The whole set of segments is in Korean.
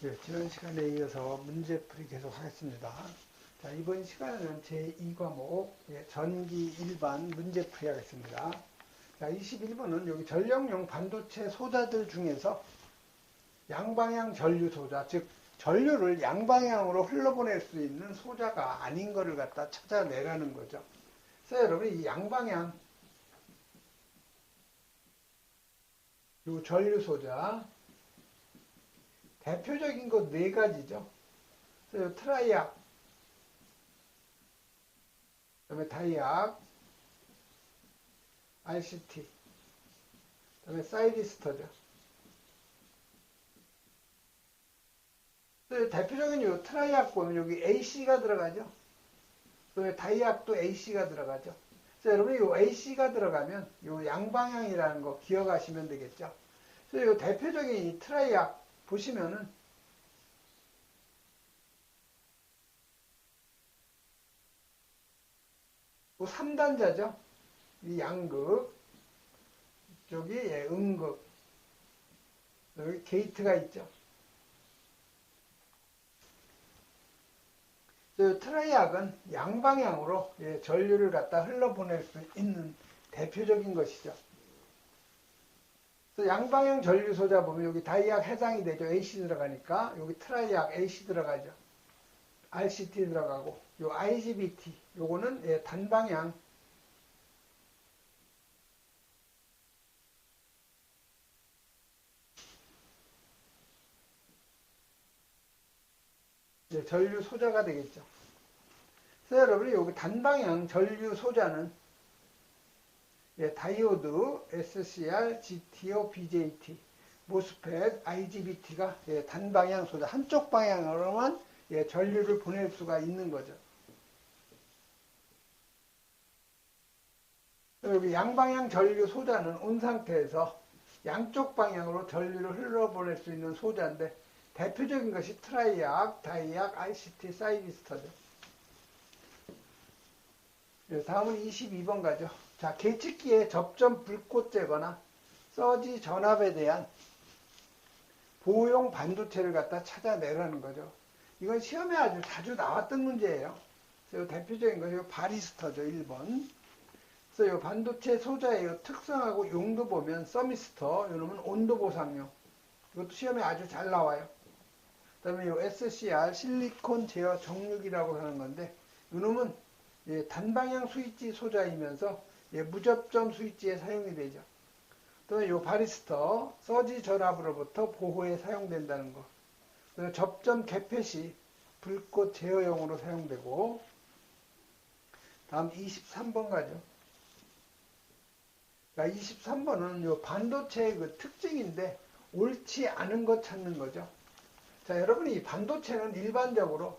네, 지난 시간에 이어서 문제풀이 계속 하겠습니다. 자, 이번 시간에는 제2과목 예, 전기 일반 문제풀이 하겠습니다. 자, 21번은 여기 전력용 반도체 소자들 중에서 양방향 전류 소자, 즉 전류를 양방향으로 흘러보낼 수 있는 소자가 아닌 것을 갖다 찾아내라는 거죠. 그래서 여러분 이 양방향 요 전류 소자 대표적인 것 네 가지죠. 그래서 트라이악, 그다음에 다이악, RCT, 그다음에 사이리스터죠. 대표적인 요 트라이악 보면 여기 AC가 들어가죠. 그다음에 다이악도 AC가 들어가죠. 그래서 여러분이 요 AC가 들어가면 요 양방향이라는 거 기억하시면 되겠죠. 그래서 요 대표적인 이 트라이악 보시면은 뭐 3단자죠. 이 양극 이쪽이 예, 음극 여기 게이트가 있죠. 트라이악은 양방향으로 예, 전류를 갖다 흘러보낼 수 있는 대표적인 것이죠. 양방향 전류 소자 보면 여기 다이악 해당이 되죠. AC 들어가니까 여기 트라이악 AC 들어가죠. RCT 들어가고 요 IGBT 요거는 예, 단방향 예, 전류 소자가 되겠죠. 그래서 여러분이 여기 단방향 전류 소자는 예, 다이오드, SCR, GTO, BJT, 모스펫, IGBT가 예, 단방향 소자 한쪽 방향으로만 예, 전류를 보낼 수가 있는 거죠. 여기 양방향 전류 소자는 온 상태에서 양쪽 방향으로 전류를 흘러보낼 수 있는 소자인데 대표적인 것이 트라이악, 다이악, ICT, 사이리스터죠. 다음은 22번 가죠. 자, 계측기의 접점 불꽃 제거나 서지 전압에 대한 보호용 반도체를 갖다 찾아내라는 거죠. 이건 시험에 아주 자주 나왔던 문제예요. 그래서 대표적인 것이 바리스터죠, 1번. 그래서 이 반도체 소자의 특성하고 용도 보면 서미스터, 이놈은 온도 보상용. 이것도 시험에 아주 잘 나와요. 그 다음에 이 SCR, 실리콘 제어 정육이라고 하는 건데, 이놈은 예, 단방향 스위치 소자이면서 예, 무접점 스위치에 사용이 되죠. 또이 바리스터 서지 전압으로부터 보호에 사용된다는 거. 그리고 접점 개폐 시 불꽃 제어용으로 사용되고 다음 23번 가죠. 자, 23번은 요 반도체의 그 특징인데 옳지 않은 것 찾는 거죠. 자, 여러분이 이 반도체는 일반적으로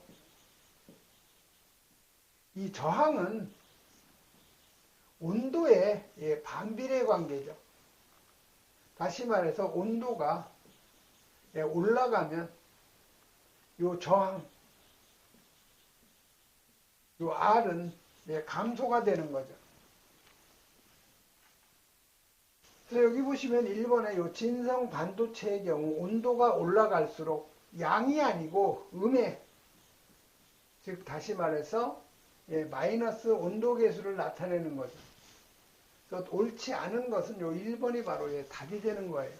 이 저항은 온도의 예, 반비례 관계죠. 다시 말해서 온도가 예, 올라가면 요 저항, 요 R은 예, 감소가 되는 거죠. 그래서 여기 보시면 1번의 요 진성 반도체의 경우 온도가 올라갈수록 양이 아니고 음의 즉 다시 말해서 예, 마이너스 온도 계수를 나타내는 거죠. 그래서 옳지 않은 것은 요 1번이 바로 예, 답이 되는 거예요.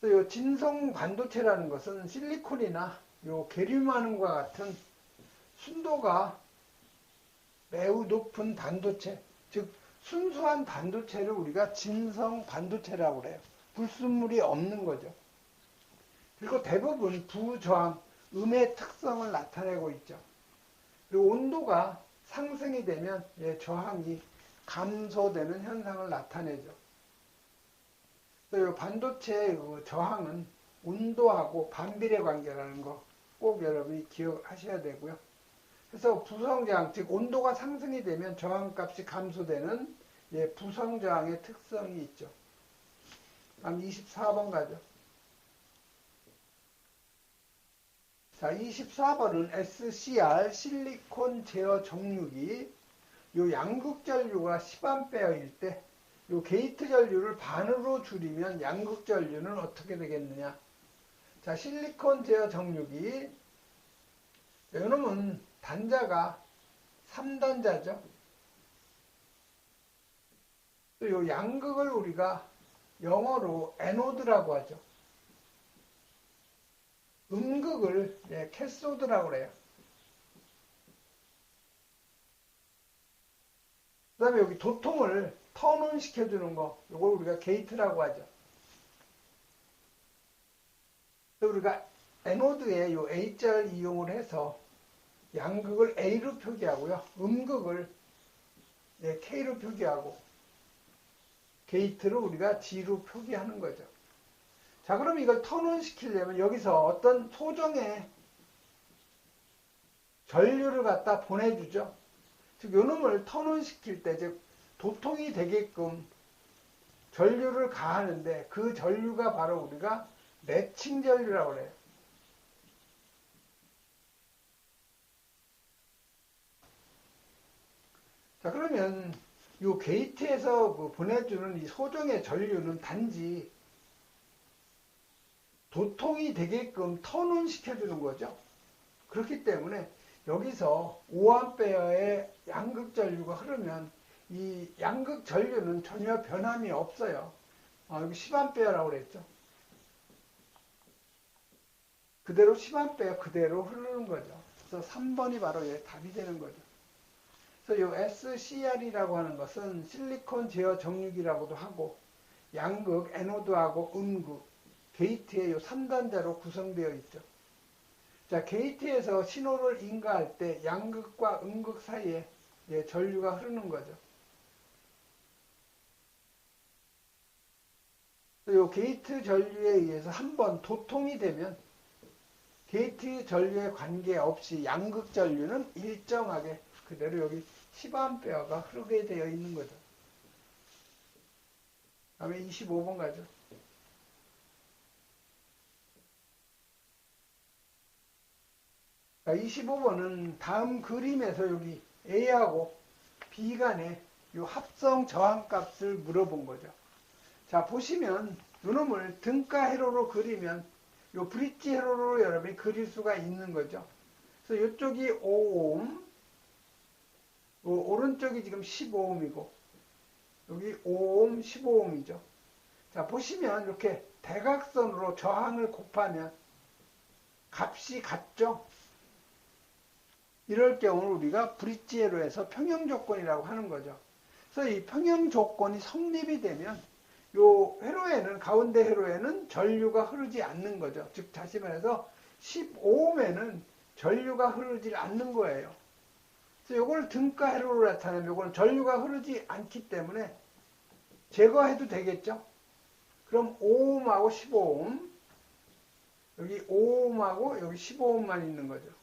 그래서 요 진성 반도체라는 것은 실리콘이나 요 게륨하는과 같은 순도가 매우 높은 반도체, 즉 순수한 반도체를 우리가 진성 반도체라고 그래요. 불순물이 없는 거죠. 그리고 대부분 부저항, 음의 특성을 나타내고 있죠. 그리고 온도가 상승이 되면 예, 저항이 감소되는 현상을 나타내죠. 반도체의 그 저항은 온도하고 반비례 관계라는 거 꼭 여러분이 기억하셔야 되고요. 그래서 부성저항, 즉 온도가 상승이 되면 저항값이 감소되는 예, 부성저항의 특성이 있죠. 다음 24번 가죠. 자, 24번은 SCR 실리콘 제어 정육이 요 양극 전류가 10A일 때 요 게이트 전류를 반으로 줄이면 양극 전류는 어떻게 되겠느냐? 자, 실리콘 제어 정육이 이놈은 단자가 3단자죠. 또이 양극을 우리가 영어로 에노드라고 하죠. 음극을 예, 캐소드라고 그래요. 그 다음에 여기 도통을 턴온 시켜주는 거, 이걸 우리가 게이트라고 하죠. 우리가 에노드에 요 A자를 이용을 해서 양극을 A로 표기하고요. 음극을 네, K로 표기하고 게이트를 우리가 G로 표기하는 거죠. 자, 그럼 이걸 턴온 시키려면 여기서 어떤 소정의 전류를 갖다 보내주죠. 즉, 요놈을 턴온 시킬 때, 즉, 도통이 되게끔 전류를 가하는데 그 전류가 바로 우리가 매칭 전류라고 그래요. 자, 그러면 이 게이트에서 그 보내주는 이 소정의 전류는 단지 도통이 되게끔 턴온 시켜주는 거죠. 그렇기 때문에 여기서 5A의 양극 전류가 흐르면 이 양극 전류는 전혀 변함이 없어요. 아, 여기 10A라고 그랬죠. 그대로 10A 그대로 흐르는 거죠. 그래서 3번이 바로 예, 답이 되는 거죠. 그래서 이 SCR이라고 하는 것은 실리콘 제어 정육이라고도 하고 양극, 에노드하고 음극, 게이트의 이 3단자로 구성되어 있죠. 자, 게이트에서 신호를 인가할 때 양극과 음극 사이에 예, 전류가 흐르는 거죠. 이 게이트 전류에 의해서 한 번 도통이 되면 게이트 전류에 관계없이 양극 전류는 일정하게 그대로 여기 10A가 흐르게 되어 있는 거죠. 다음에 25번 가죠. 25번은 다음 그림에서 여기 A하고 B 간의 이 합성 저항값을 물어본 거죠. 자, 보시면 요놈을 등가 회로로 그리면 요 브릿지 회로로 여러분이 그릴 수가 있는 거죠. 그래서 이쪽이 5옴, 오른쪽이 지금 15옴이고 여기 5옴, 15옴이죠. 자, 보시면 이렇게 대각선으로 저항을 곱하면 값이 같죠? 이럴 경우 우리가 브릿지 회로에서 평형 조건이라고 하는 거죠. 그래서 이 평형 조건이 성립이 되면 요 회로에는 가운데 회로에는 전류가 흐르지 않는 거죠. 즉 다시 말해서 15옴에는 전류가 흐르지 않는 거예요. 그래서 요걸 등가 회로로 나타내면 요거는 전류가 흐르지 않기 때문에 제거해도 되겠죠. 그럼 5옴하고 15옴 여기 5옴하고 여기 15옴만 있는 거죠.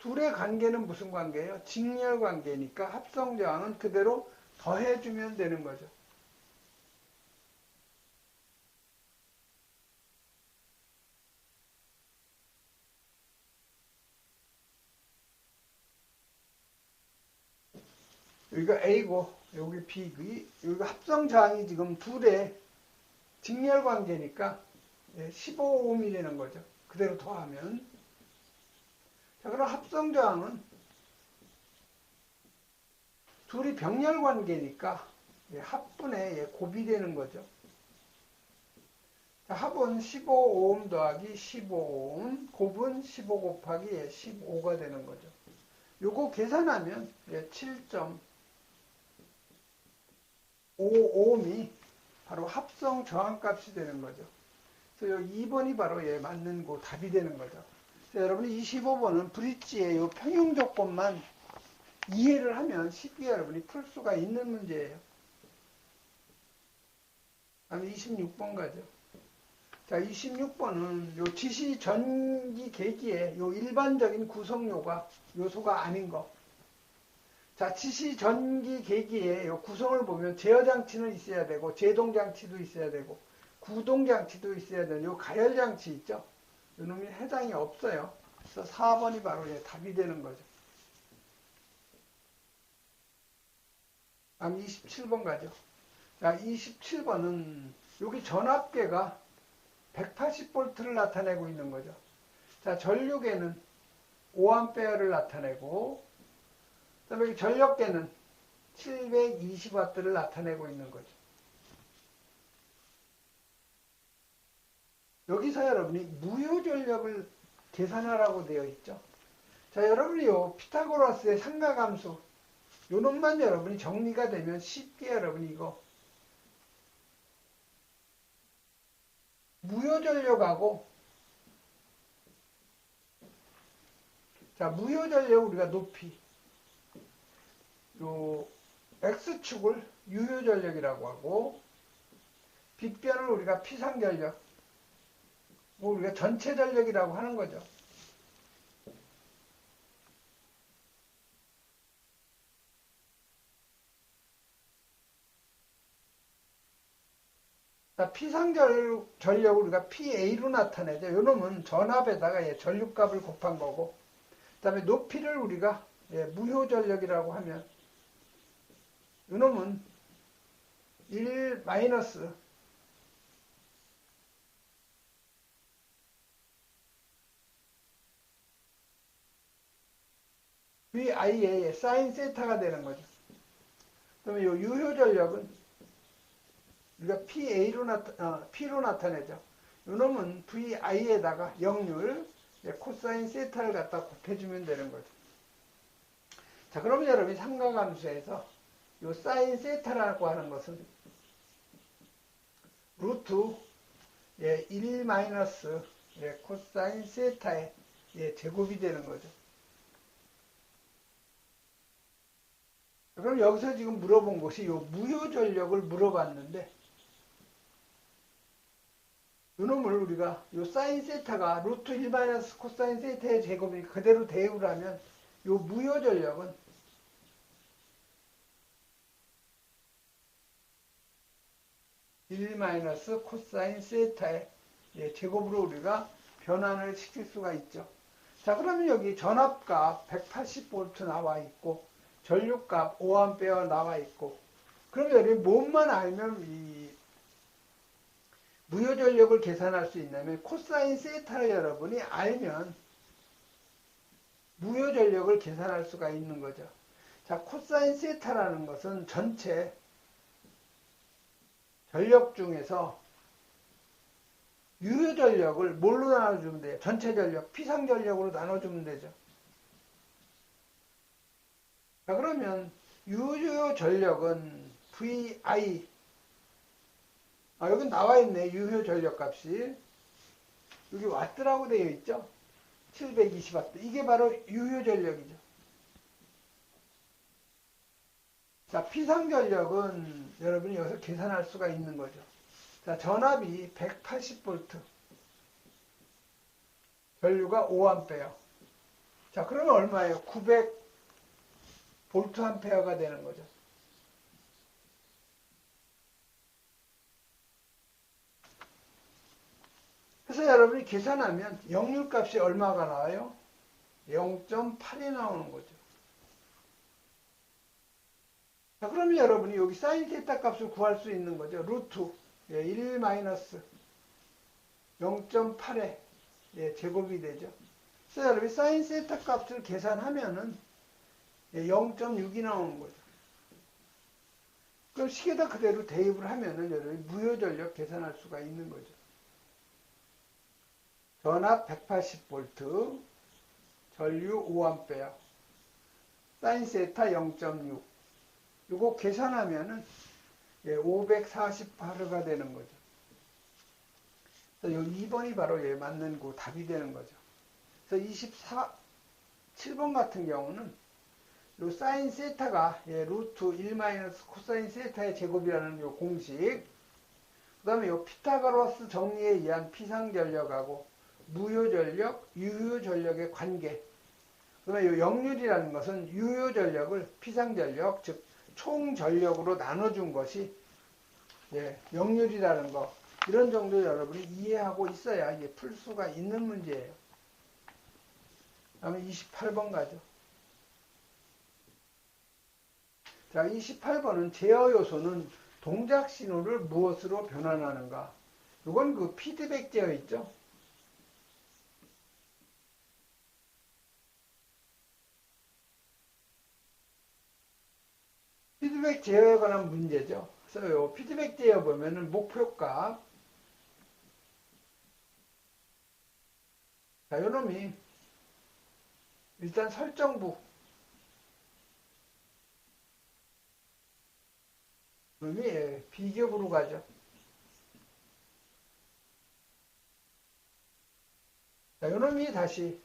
둘의 관계는 무슨 관계예요? 직렬 관계니까 합성 저항은 그대로 더해주면 되는 거죠. 여기가 A고 여기 B, 여기가 합성 저항이 지금 둘의 직렬 관계니까 15옴이 되는 거죠. 그대로 더하면 자, 그럼 합성 저항은 둘이 병렬 관계니까 합분에 곱이 되는 거죠. 자, 합은 15옴 더하기 15옴, 곱은 15 곱하기 15가 되는 거죠. 요거 계산하면 7.55옴이 바로 합성 저항값이 되는 거죠. 그래서 2번이 바로 예, 맞는 거 답이 되는 거죠. 자, 여러분 25번은 브릿지의 요 평형 조건만 이해를 하면 쉽게 여러분이 풀 수가 있는 문제예요. 다음에 26번 가죠. 자, 26번은 요 지시 전기 계기의 요 일반적인 구성요가 요소가 아닌 거. 자, 지시 전기 계기의 요 구성을 보면 제어 장치는 있어야 되고 제동 장치도 있어야 되고 구동 장치도 있어야 되는 요 가열 장치 있죠. 요놈이 해당이 없어요. 그래서 4번이 바로 예, 답이 되는 거죠. 다음 27번 가죠. 자, 27번은 여기 전압계가 180V를 나타내고 있는 거죠. 자, 전류계는 5A를 나타내고, 그 다음에 전력계는 720W를 나타내고 있는 거죠. 여기서 여러분이 무효 전력을 계산하라고 되어 있죠. 자, 여러분이 요, 피타고라스의 삼가함수, 요 놈만 여러분이 정리가 되면 쉽게 여러분이 이거 무효 전력하고 자, 무효 전력 우리가 높이 요 X축을 유효 전력이라고 하고 빗변을 우리가 피상 전력 뭐 우리가 전체 전력이라고 하는 거죠. 피상전력 전력을 우리가 PA로 나타내죠. 요 놈은 전압에다가 예, 전류값을 곱한 거고 그 다음에 높이를 우리가 예, 무효 전력이라고 하면 요 놈은 1 마이너스 VIA의 사인 세타가 되는 거죠. 그러면 요 유효 전력은 우리가 PA로 나타, 어, P로 나타내죠. 이놈은 VI에다가 역률, 코사인 세타를 갖다 곱해주면 되는 거죠. 자, 그러면 여러분이 삼각함수에서 요 사인 세타라고 하는 것은 루트 예, 1 마이너스 예, 코사인 세타의 예, 제곱이 되는 거죠. 그럼 여기서 지금 물어본 것이 요 무효 전력을 물어봤는데 이놈을 우리가 요 사인 세타가 루트 1 마이너스 코사인 세타의 제곱이 그대로 대우라면 요 무효 전력은 일 마이너스 코사인 세타의 예, 제곱으로 우리가 변환을 시킬 수가 있죠. 자 그러면 여기 전압값 180V 나와 있고 전류값 5A 나와 있고 그러면 여기 몸만 알면 이 무효 전력을 계산할 수 있냐면 코사인 세타를 여러분이 알면 무효 전력을 계산할 수가 있는 거죠. 자, 코사인 세타라는 것은 전체 전력 중에서 유효 전력을 뭘로 나눠주면 돼요? 전체 전력, 피상 전력으로 나눠주면 되죠. 자, 그러면 유효 전력은 VI 아, 여기 나와 있네. 유효 전력 값이. 여기 와트라고 되어 있죠? 720 와트. 이게 바로 유효 전력이죠. 자, 피상 전력은 여러분이 여기서 계산할 수가 있는 거죠. 자, 전압이 180V. 전류가 5A. 자, 그러면 얼마예요? 900 볼트 암페어가 되는 거죠. 그래서 여러분이 계산하면 역률값이 얼마가 나와요? 0.8이 나오는 거죠. 자, 그러면 여러분이 여기 사인 세타 값을 구할 수 있는 거죠. 루트 1 예, 마이너스 0.8의 예, 제곱이 되죠. 그래서 여러분이 사인 세타 값을 계산하면은 0.6이 예, 나오는 거죠. 그럼 식에다 그대로 대입을 하면은 여러분이 무효전력 계산할 수가 있는 거죠. 전압 180V, 전류 5A, 사인 세타 0.6. 이거 계산하면은 548호가 되는 거죠. 그래서 2번이 바로 예, 맞는 그 답이 되는 거죠. 그래서 24, 7번 같은 경우는 요 사인 세타가 예, 루트 1 마이너스 코사인 세타의 제곱이라는 요 공식 그 다음에 요 피타고라스 정리에 의한 피상전력하고 무효전력, 유효전력의 관계 그 다음에 요 역률이라는 것은 유효전력을 피상전력 즉 총전력으로 나눠준 것이 예, 역률이라는 거 이런 정도 여러분이 이해하고 있어야 이게 풀 수가 있는 문제예요. 다음에 28번 가죠. 자, 28번은 제어 요소는 동작 신호를 무엇으로 변환하는가? 이건 그 피드백 제어 있죠. 피드백 제어에 관한 문제죠. 그래서 요 피드백 제어 보면은 목표값 자, 요놈이 일단 설정부 놈이 예, 비교부로 가죠. 자, 요놈이 다시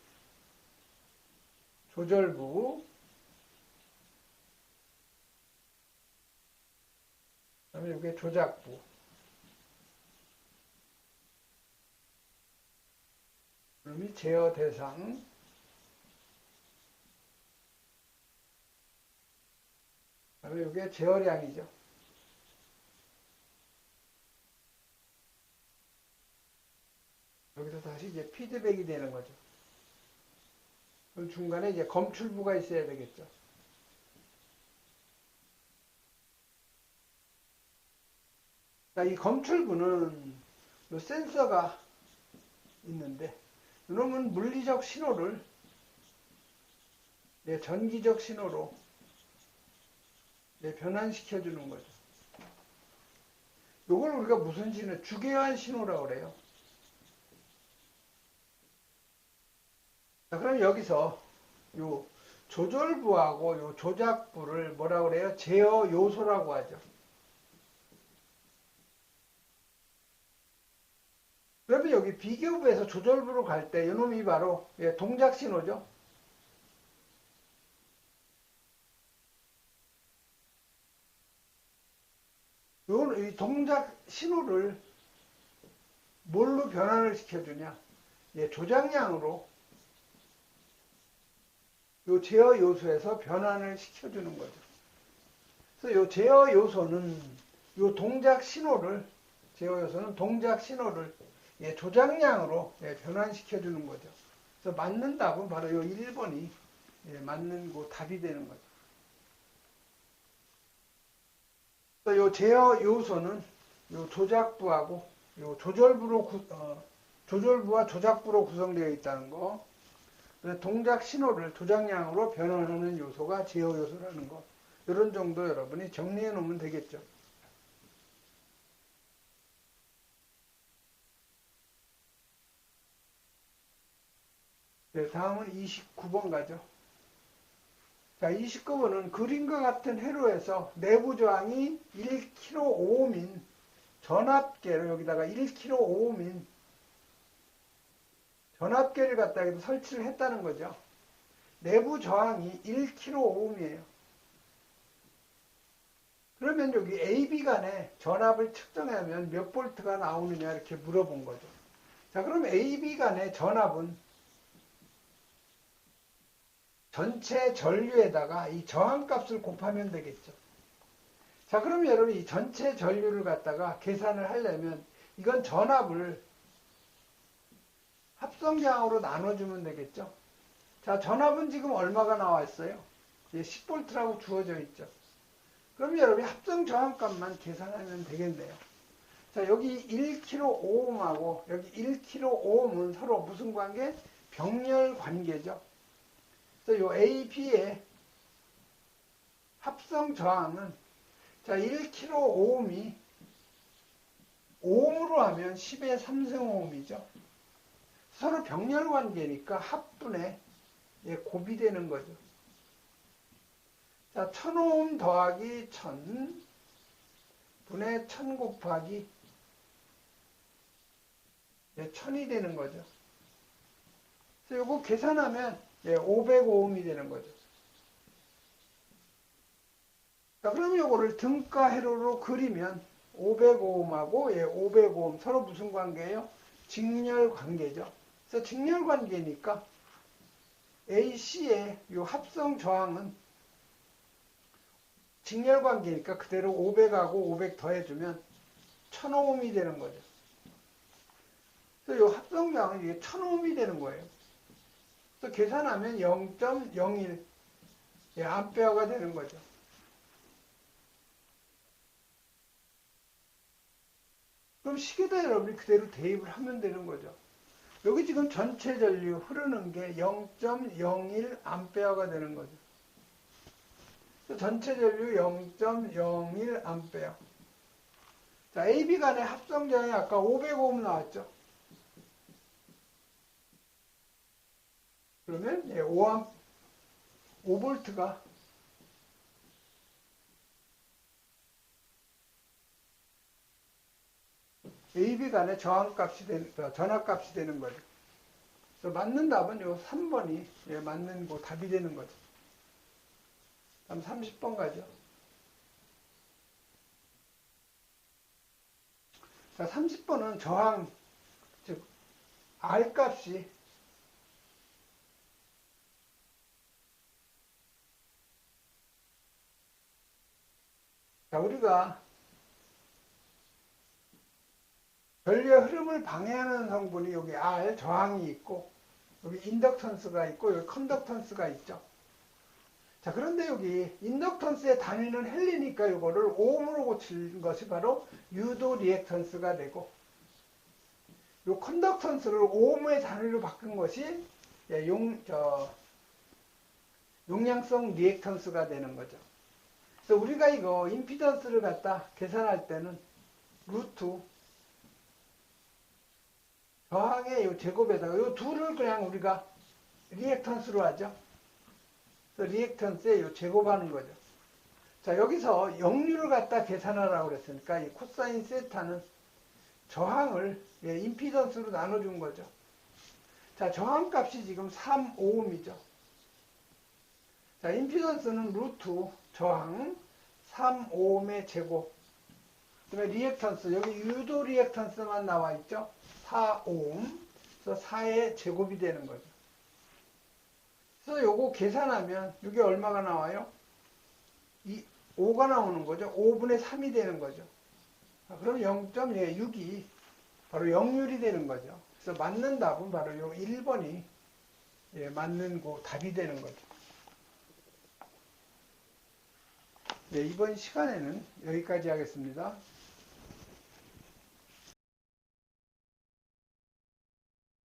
조절부 그다음에 이게 조작부 그럼이 제어 대상 그다음에 이게 제어량이죠. 여기서 다시 이제 피드백이 되는 거죠. 중간에 이제 검출부가 있어야 되겠죠. 자, 이 검출부는 요 센서가 있는데 이놈은 물리적 신호를 네, 전기적 신호로 네, 변환시켜 주는 거죠. 요걸 우리가 무슨 신호? 주계환 신호라고 그래요. 자, 그럼 여기서 요 조절부하고 요 조작부를 뭐라고 그래요? 제어 요소라고 하죠. 그러면 여기 비교부에서 조절부로 갈 때 이놈이 바로 예, 동작 신호죠. 이 동작 신호를 뭘로 변환을 시켜주냐? 예, 조작량으로 요 제어 요소에서 변환을 시켜주는 거죠. 그래서 요 제어 요소는 요 동작 신호를 제어 요소는 동작 신호를 예, 조작량으로 예, 변환시켜 주는 거죠. 그래서 맞는다고 바로 요 1번이 예, 맞는 거 답이 되는 거죠. 요 제어 요소는 요 조작부하고 요 조절부로 구, 어, 조절부와 조작부로 구성되어 있다는 거. 동작 신호를 조작량으로 변환하는 요소가 제어 요소라는 거. 이런 정도 여러분이 정리해 놓으면 되겠죠. 네, 다음은 29번 가죠. 자, 29번은 그림과 같은 회로에서 내부 저항이 1kΩ인 전압계를 여기다가 1kΩ인 전압계를 갖다 설치를 했다는 거죠. 내부 저항이 1kΩ이에요. 그러면 여기 AB 간의 전압을 측정하면 몇 볼트가 나오느냐 이렇게 물어본 거죠. 자, 그럼 AB 간의 전압은 전체 전류에다가 이 저항값을 곱하면 되겠죠. 자, 그럼 여러분 이 전체 전류를 갖다가 계산을 하려면 이건 전압을 합성장으로 나눠주면 되겠죠. 자, 전압은 지금 얼마가 나와 있어요? 예, 10V라고 주어져 있죠. 그럼 여러분이 합성 저항값만 계산하면 되겠네요. 자, 여기 1kΩ하고 여기 1kΩ은 서로 무슨 관계? 병렬 관계죠. 그래서 요 AP의 합성 저항은 자, 1kΩ이 옴으로 하면 10의 3승 옴이죠. 서로 병렬 관계니까 합분에 예, 곱이 되는 거죠. 자, 1000오hm 더하기 1000 분의 1000 곱하기 예, 1000이 되는 거죠. 그래서 이거 계산하면 예, 505음이 되는 거죠. 자, 그럼 요거를 등가 회로로 그리면 505음하고 예, 505음 서로 무슨 관계예요? 직렬 관계죠. 그래서 직렬 관계니까 AC의 요 합성 저항은 직렬 관계니까 그대로 500하고 500 더해주면 1000오음이 되는 거죠. 그래서 요 합성 저항은 이게 1000오음이 되는 거예요. 그래서 계산하면 0.01 예, 암페어가 되는 거죠. 그럼 식에다 여러분이 그대로 대입을 하면 되는 거죠. 여기 지금 전체 전류 흐르는 게 0.01 암페어가 되는 거죠. 전체 전류 0.01 암페어. 자, AB 간의 합성량이 아까 500옴 나왔죠. 그러면 예, 5암 5볼트가 AB 간의 저항값이 되는, 어, 전압값이 되는 거죠. 그래서 맞는 답은 요 3번이 예, 맞는 거 답이 되는 거죠. 다음 30번 가죠. 자, 30번은 저항, 즉, R 값이 자, 우리가 전류의 흐름을 방해하는 성분이 여기 R 저항이 있고 여기 인덕턴스가 있고 여기 컨덕턴스가 있죠. 자 그런데 여기 인덕턴스의 단위는 헬리니까 이거를 오음으로 고친 것이 바로 유도 리액턴스가 되고 이 컨덕턴스를 오음의 단위로 바꾼 것이 예, 용, 저, 용량성 리액턴스가 되는 거죠. 그래서 우리가 이거 임피던스를 갖다 계산할 때는 루트 저항의 이 제곱에다가 이 둘을 그냥 우리가 리액턴스로 하죠. 리액턴스의 이 제곱하는 거죠. 자 여기서 역류를 갖다 계산하라고 그랬으니까 이 코사인 세타는 저항을 예, 임피던스로 나눠준 거죠. 자 저항값이 지금 3오음이죠. 자 임피던스는 루트 저항 3오음의 제곱 그 다음에 리액턴스 여기 유도 리액턴스만 나와 있죠. 4오hm. 그래서 4의 제곱이 되는 거죠. 그래서 요거 계산하면 이게 얼마가 나와요? 이 5가 나오는 거죠. 5분의 3이 되는 거죠. 아, 그럼 0.6이 바로 역률이 되는 거죠. 그래서 맞는 답은 바로 요 1번이 예, 맞는 거 답이 되는 거죠. 네, 이번 시간에는 여기까지 하겠습니다.